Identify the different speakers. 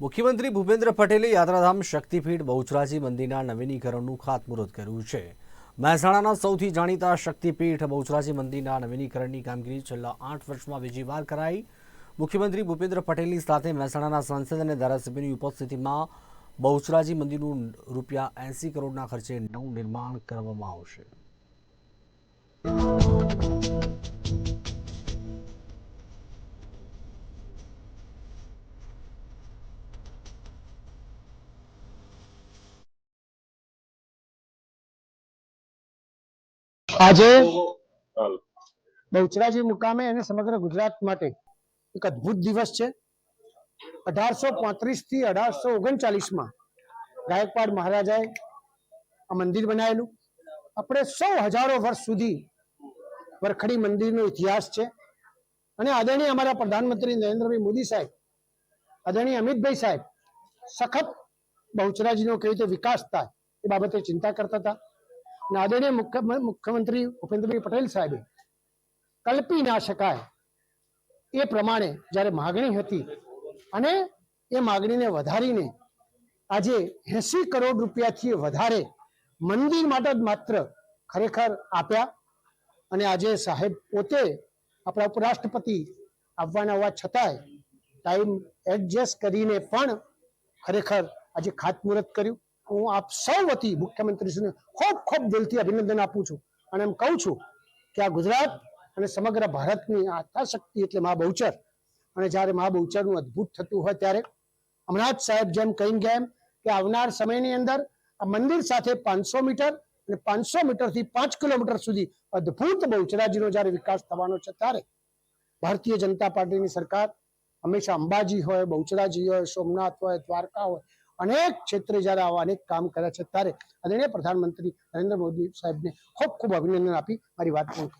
Speaker 1: મુખ્યમંત્રી ભૂપેન્દ્ર પટેલે યાત્રાધામ શક્તિપીઠ બહુચરાજી મંદિરના નવીનીકરણનું ખાતમુહૂર્ત કર્યું છે. મહેસાણાના સૌથી જાણીતા શક્તિપીઠ બહુચરાજી મંદિરના નવીનીકરણની કામગીરી છેલ્લા આઠ વર્ષમાં બીજીવાર કરાઈ. મુખ્યમંત્રી ભૂપેન્દ્ર પટેલની સાથે મહેસાણાના સાંસદ અને ધારાસભ્યની ઉપસ્થિતિમાં બહુચરાજી મંદિરનું રૂપિયા એંસી કરોડના ખર્ચે નવું નિર્માણ કરવામાં આવશે.
Speaker 2: આજે બહુચરાજી મુકામે અને સમગ્ર ગુજરાત માટે એક અદ્ભુત દિવસ છે. અઢારસો પાંત્રીસથી અઢારસો ઓગણચાલીસમાં ગાયકવાડ મહારાજાએ આ મંદિર બનાવેલું. આપણે સૌ હજારો વર્ષ સુધી વરખડી મંદિરનો ઇતિહાસ છે. અને આદરણીય અમારા પ્રધાનમંત્રી નરેન્દ્રભાઈ મોદી સાહેબ આદરણીય અમિતભાઈ સાહેબ સખત બહુચરાજીનો કેવી રીતે વિકાસ થાય એ બાબતે ચિંતા કરતા હતા. અને આદરણીય મુખ્ય- મુખ્યમંત્રી ભૂપેન્દ્રભાઈ પટેલ સાહેબે કલ્પી ના શકાય એ પ્રમાણે જ્યારે માગણી હતી અને એ માગણીને વધારીને આજે એસી કરોડ રૂપિયાથી વધારે મંદિર માટે જ માત્ર ખરેખર આપ્યા અને આજે સાહેબ પોતે આપણા ઉપરાષ્ટ્રપતિ આવવાના હોવા છતાંય ટાઈમ એડજસ્ટ કરીને પણ ખરેખર આજે ખાતમુહૂર્ત કર્યું. હું આપ સૌ વતી મુખ્યમંત્રીશ્રીને ખૂબ ખૂબ દિલથી અભિનંદન આપું છું. અને એમ કહું છું કે આ ગુજરાત અને સમગ્ર ભારતની આ શક્તિ એટલે મા બહુચર અને જ્યારે મા બહુચરનું અદ્ભુત થતું હોય ત્યારે હમણાં જ સાહેબ જેમ કહી ગયા એમ કે આવનાર સમયની અંદર આ મંદિર સાથે પાંચસો મીટર અને પાંચસો મીટરથી પાંચ કિલોમીટર સુધી અદ્ભુત બહુચરાજીનો જ્યારે વિકાસ થવાનો છે ત્યારે ભારતીય જનતા પાર્ટીની સરકાર હંમેશા અંબાજી હોય, બહુચરાજી હોય, સોમનાથ હોય, દ્વારકા હોય અનેક ક્ષેત્રે જ્યારે આવા અનેક કામ કર્યા છે, ત્યારે આદરણીય પ્રધાનમંત્રી નરેન્દ્ર મોદી સાહેબને ખૂબ ખૂબ અભિનંદન આપી મારી વાત કરું.